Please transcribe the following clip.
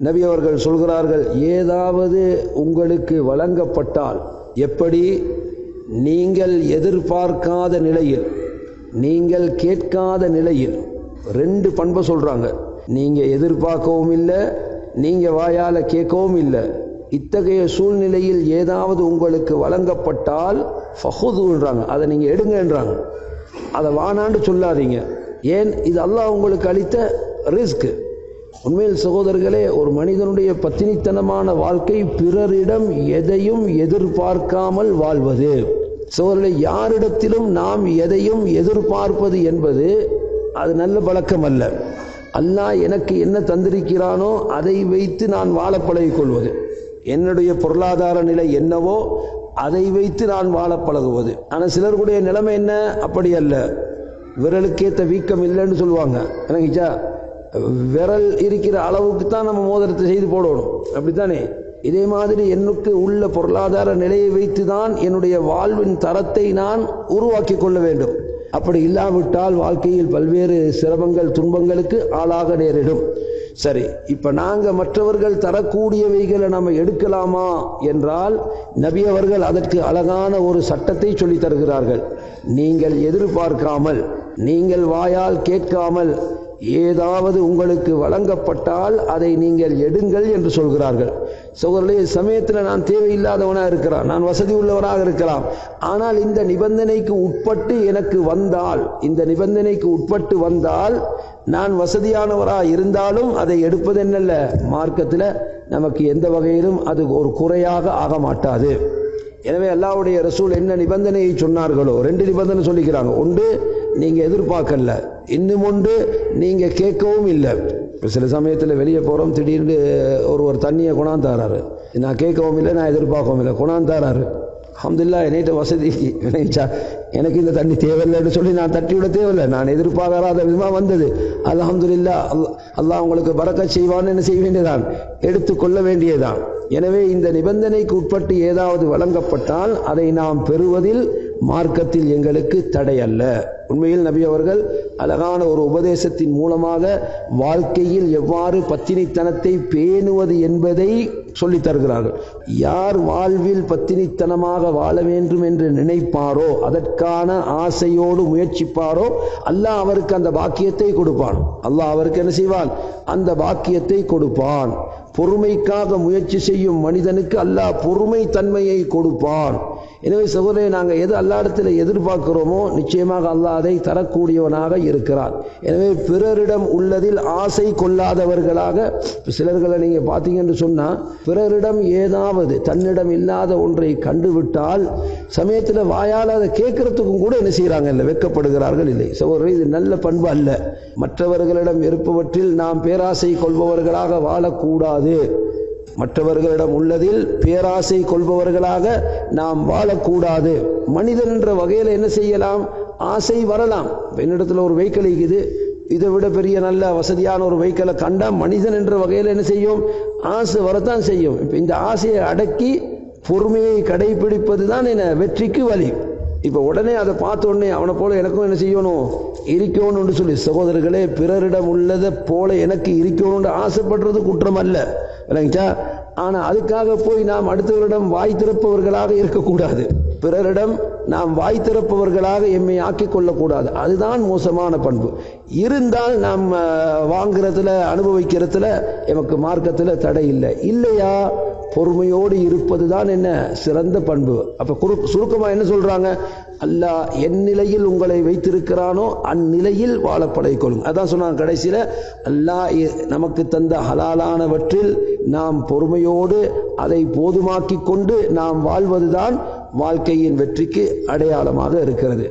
நபி அவர்கள் சொல்கிறார்கள் ஏதாவது உங்களுக்கு வழங்கப்பட்டால் எப்படி? நீங்கள் எதிர்பார்க்காத நிலையில் நீங்கள் கேட்காத நிலையில் ரெண்டு பண்பை சொல்கிறாங்க நீங்கள் எதிர்பார்க்கவும் இல்லை நீங்கள் வாயால் கேட்கவும் இல்லை. இத்தகைய சூழ்நிலையில் ஏதாவது உங்களுக்கு வழங்கப்பட்டால் ஃபஹுதுன்றாங்க. அதை நீங்கள் எடுங்கன்றாங்க. அதை வானாண்டு சொல்லாதீங்க. ஏன்? இது அல்லாஹ் உங்களுக்கு அளித்த ரிஸ்க். உண்மையில் சகோதரர்களே ஒரு மனிதனுடைய பத்தினித்தனமான வாழ்க்கை பிறரிடம் எதையும் எதிர்பார்க்காமல் வாழ்வது. சகோதரர்களே யாரிடத்திலும் நாம் எதையும் எதிர்பார்ப்பது என்பது அது நல்ல பழக்கம் அல்ல. அல்லாஹ் எனக்கு என்ன தந்திருக்கிறானோ அதை வைத்து நான் வாழ பழகிக் கொள்வது என்னுடைய பொருளாதார நிலை என்னவோ அதை வைத்து நான் வாழ பழகுவது. ஆனால் சிலருடைய நிலைமை என்ன? அப்படி அல்ல. விரலுக்கேற்ற வீக்கம் இல்லைன்னு சொல்லுவாங்க. எனக்குச்சா விரல் இருக்கிற அளவுக்கு தான் நம்ம மோதிரத்தை செய்து போடணும். அப்படித்தானே? இதே மாதிரி எனக்கு உள்ள பொருளாதார நிலையை வைத்து தான் என்னுடைய வாழ்வின் தரத்தை நான் உருவாக்கி கொள்ள வேண்டும். அப்படி இல்லாவிட்டால் வாழ்க்கையில் பல்வேறு சிரமங்கள் துன்பங்களுக்கு ஆளாக நேரிடும். சரி இப்ப நாங்க மற்றவர்கள் தரக்கூடியவைகளை நம்ம எடுக்கலாமா என்றால் நபி அவர்கள் அதற்கு அழகான ஒரு சட்டத்தை சொல்லி தருகிறார்கள். நீங்கள் எதிர்பார்க்காமல் நீங்கள் வாயால் கேட்காமல் ஏதாவது உங்களுக்கு வழங்கப்பட்டால் அதை நீங்கள் எடுங்கள் என்று சொல்கிறார்கள். சகோதரர்களே சமயத்தில் நான் தேவையில்லாதவனாக இருக்கிறான். நான் வசதி உள்ளவராக இருக்கலாம். ஆனால் இந்த நிபந்தனைக்கு உட்பட்டு எனக்கு வந்தால் இந்த நிபந்தனைக்கு உட்பட்டு வந்தால் நான் வசதியானவராக இருந்தாலும் அதை எடுப்பது என்னல்ல? மார்க்கத்தில் நமக்கு எந்த வகையிலும் அது ஒரு குறையாக ஆக மாட்டாது. எனவே அல்லாவுடைய ரசூல் என்ன நிபந்தனையை சொன்னார்களோ ரெண்டு நிபந்தனை சொல்லிக்கிறாங்க. ஒன்று நீங்க எதிர்பார்க்கல. இன்னும் ஒன்று நீங்க கேட்கவும் இல்லை. இப்போ சில சமயத்தில் வெளியே போகிறோம் திடீர்னு ஒரு ஒரு தண்ணியை குணாந்தாராரு நான் கேட்கவும் இல்லை நான் எதிர்பார்க்கவும் இல்லை குணாந்தாராரு அஹமதுல்லா என்னைட்ட வசதி நினைச்சா எனக்கு இந்த தண்ணி தேவையில்லைன்னு சொல்லி நான் தட்டி விட தேவையில்லை. நான் எதிர்பார்க்காத விதமாக வந்தது. அல்ஹம்துலில்லா அல்லா அல்லாஹ் உங்களுக்கு பறக்க செய்வான்னு என்ன செய்ய வேண்டியதான் எடுத்துக்கொள்ள வேண்டியதான் எனவே இந்த நிபந்தனைக்கு உட்பட்டு ஏதாவது வழங்கப்பட்டால் அதை நாம் பெறுவதில் மார்க்கத்தில் எங்களுக்கு தடை அல்ல. உண்மையில் நபி அவர்கள் அழகான ஒரு உபதேசத்தின் மூலமாக வாழ்க்கையில் எவ்வாறு பத்தினித்தனத்தை பேணுவது என்பதை சொல்லி தருகிறார்கள். யார் வாழ்வில் பத்தினித்தனமாக வாழ வேண்டும் என்று நினைப்பாரோ அதற்கான ஆசையோடு முயற்சிப்பாரோ அல்லாஹ் அவருக்கு அந்த பாக்கியத்தை கொடுப்பான். அல்லாஹ் அவருக்கு என்ன செய்வான்? அந்த பாக்கியத்தை கொடுப்பான். பொறுமைக்காக முயற்சி செய்யும் மனிதனுக்கு அல்லாஹ் பொறுமை தன்மையை கொடுப்பான். எனவே சகோதரே நாங்கள் எது அல்லாடத்தில் எதிர்பார்க்கிறோமோ நிச்சயமாக அல்லாஹ் அதை தரக்கூடியவனாக இருக்கிறான் எனவே பிறரிடம் உள்ளதில் ஆசை கொள்ளாதவர்களாக சிலர்களை நீங்கள் பார்த்தீங்கன்னு சொன்னால் பிறரிடம் ஏதாவது தன்னிடம் இல்லாத ஒன்றை கண்டுவிட்டால் சமயத்தில் வாயால் அதை கேட்கறதுக்கும் கூட என்ன செய்கிறாங்க இல்லை வெக்கப்படுகிறார்கள் இல்லை சகோதரர் இது நல்ல பண்பு அல்ல. மற்றவர்களிடம் இருப்பவற்றில் நாம் பேராசை கொள்பவர்களாக வாழக்கூடாது. மற்றவர்களிடம் உள்ளதில் பேராசை கொள்பவர்களாக நாம் வாழக்கூடாது. மனிதன் என்ற வகையில் என்ன செய்யலாம்? ஆசை வரலாம். என்னிடத்துல ஒரு வெஹிக்கிள் இருக்குது. இதை விட பெரிய நல்ல வசதியான ஒரு வெஹிக்கிளை கண்டா மனிதன் என்ற வகையில் என்ன செய்யும்? ஆசை வரத்தான் செய்யும். இப்போ இந்த ஆசையை அடக்கி பொறுமையை கடைபிடிப்பது தான் என்ன வெற்றிக்கு வழி. இப்போ உடனே அதை பார்த்த உடனே அவனை போல எனக்கும் என்ன செய்யணும்? இருக்கணும்னு சொல்லி சகோதரர்களே பிறரிடம் உள்ளதை போல எனக்கு இருக்கணும்னு ஆசைப்படுறது குற்றம் அல்ல. விளங்கிச்சா ஆனால் அதுக்காக போய் நாம் அடுத்தவரிடம் வாய் திறப்பவர்களாக இருக்கக்கூடாது. பிறரிடம் நாம் வாய் திறப்பவர்களாக எம்மை ஆக்கிக் கொள்ளக்கூடாது. அதுதான் மோசமான பண்பு. இருந்தால் நாம் வாங்குறதுல அனுபவிக்கிறதுல எமக்கு மார்க்கத்தில் தடை இல்லை. இல்லையா? பொறுமையோடு இருப்பது தான் என்ன? சிறந்த பண்பு. அப்போ குறு சுருக்கமாக என்ன சொல்கிறாங்க அல்லாஹ் என் நிலையில் உங்களை வைத்திருக்கிறானோ அந்நிலையில் வாழ பழகிக்கொள்ளுங்க அதான் சொன்னாங்க கடைசியில் அல்லாஹ் நமக்கு தந்த ஹலாலானவற்றில் நாம் பொறுமையோடு அதை போதுமாக்கி கொண்டு நாம் வாழ்வதுதான் வாழ்க்கையின் வெற்றிக்கு அடையாளமாக இருக்கிறது.